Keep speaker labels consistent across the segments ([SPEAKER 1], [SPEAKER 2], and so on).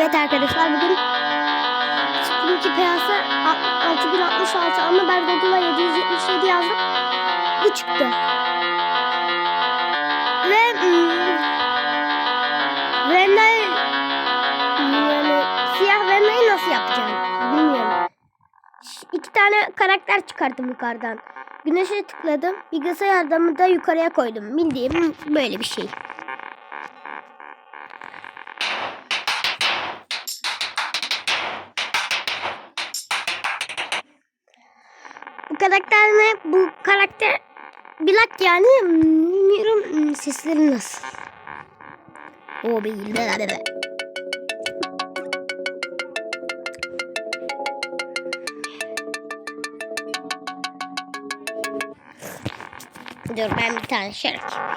[SPEAKER 1] Evet arkadaşlar bugün Spring piyasa 6066 ama ben Google'a 777 yazdım. Bu çıktı. Ve hmm, Render yani siyah rendeyi nasıl yapacağım bilmiyorum. İki tane karakter çıkardım yukarıdan. Güneşe tıkladım. Bilgisayarımı da yukarıya koydum. Bildiğim böyle bir şey. Karakter ne? Bu karakter Bilak yani bilmiyorum hmm, sesleri nasıl. O değil. Be, be, be. Dur ben bir tane şarkı yapayım.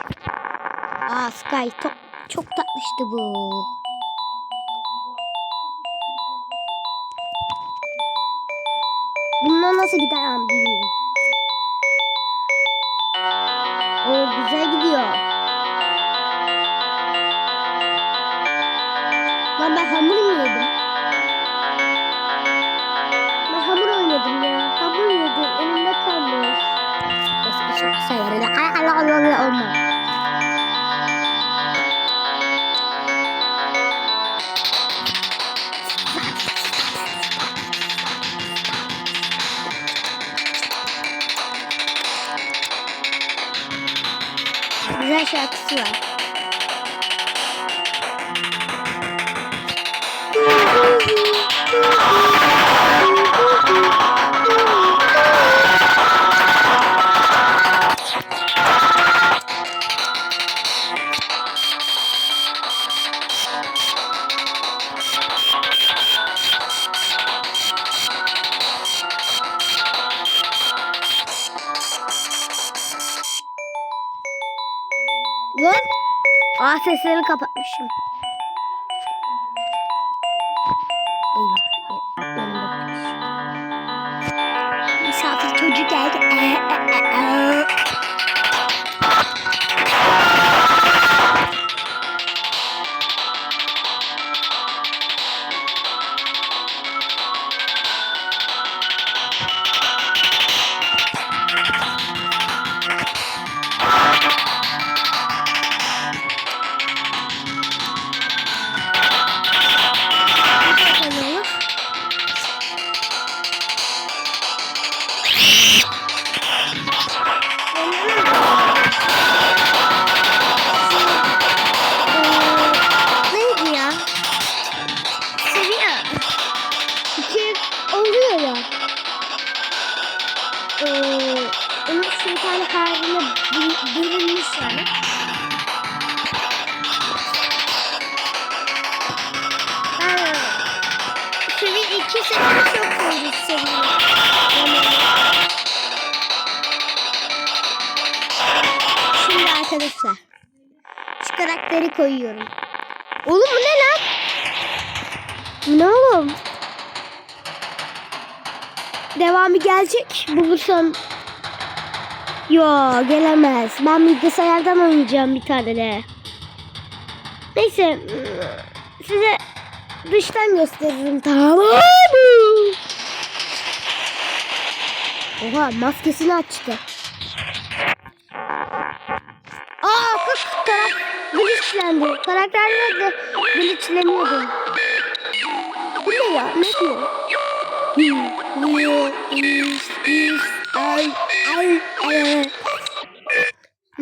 [SPEAKER 1] Aa Sky çok, çok tatlıştı bu. Nasıl gider bilmiyorum. O güzel gidiyor. Lan ben hamur mu yedim? Güzel şarkısı Lan. Aa sesleri kapatmışım. Şeytan haline bürünmüş yani. Seviye iki seviye çok oldu seviye. Şimdi arkadaşlar şu karakteri koyuyorum. Oğlum bu ne lan? Bu ne oğlum? Devamı gelecek bulursam. Yo gelemez. Ben bilgisayardan oynayacağım bir tane de. Neyse size dıştan gösteririm tamam mı? Oha maskesini açtı. Aa kız karak glitchlendi. Karakterler de glitchleniyordu. Bu ne ya? Ne diyor?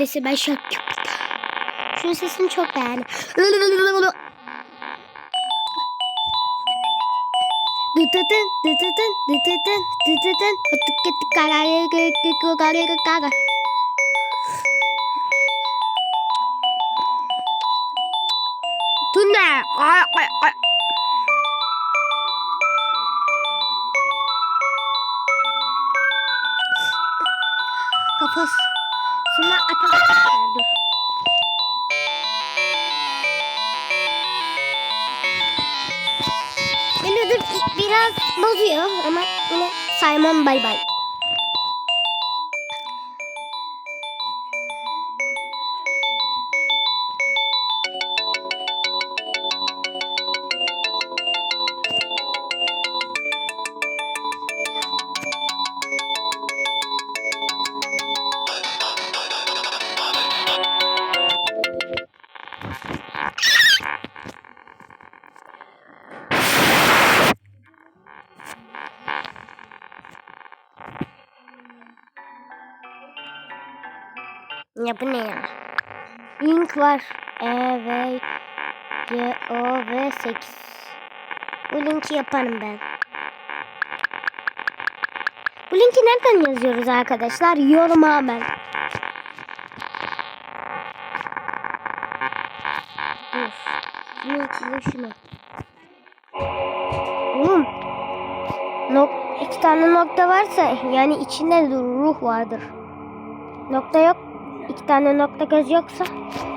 [SPEAKER 1] Neyse ben şarkı yapayım. Şunun sesini çok beğendim. Dıtıtın, dıtıtın, dıtıtın, dıtıtın. Hıtık gittik kararı, gık gık kararı, kararı. Tunne. Ay, ay, ay. Kafasına atar. Dur. Biraz bozuyor ama yine saymam bay bay. Ya bu ne ya? Link var. E, V, Y, O, V, 8. Bu linki yaparım ben. Bu linki nereden yazıyoruz arkadaşlar? Yoruma hemen. Dur. Ekleyelim şunu. Oğlum. Nok iki tane nokta varsa yani içinde de ruh vardır. Nokta yok. İki tane nokta göz yoksa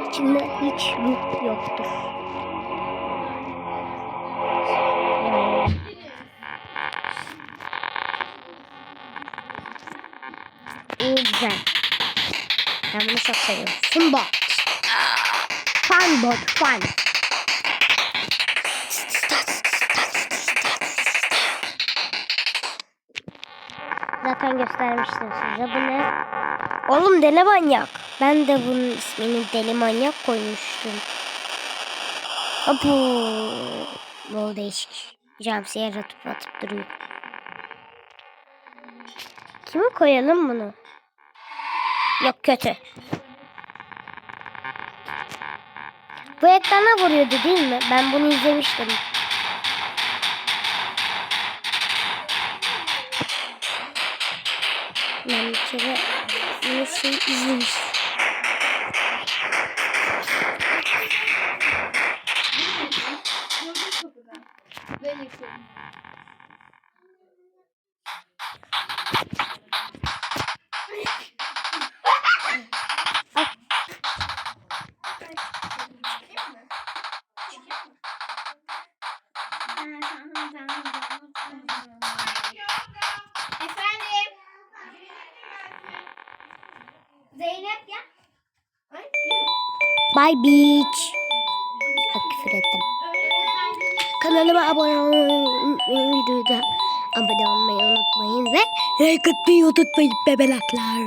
[SPEAKER 1] içinde hiç ruh yoktur. İyi güzel. Ben bunu çok seviyorum. Funbot. Funbot. Fun. Zaten göstermiştim size. Bu ne? Oğlum deli manyak. Ben de bunun ismini deli manyak koymuştum. Abu. Bol değişik. Jumpscare atıp atıp duruyor. Kime koyalım bunu? Yok kötü. Bu ekrana vuruyordu değil mi? Ben bunu izlemiştim. Ben bir kere bunu şey izlemiştim.
[SPEAKER 2] burada. Ben yıkıyorum. Zeynep ya.
[SPEAKER 1] Bye beach. Küfür ettim. Kanalıma abone olmayı unutmayın. Videoda abone olmayı unutmayın ve like atmayı unutmayın bebelaklar.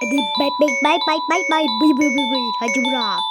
[SPEAKER 1] Hadi bye bye bye bye bye bye bye bye bye. Hadi bırak.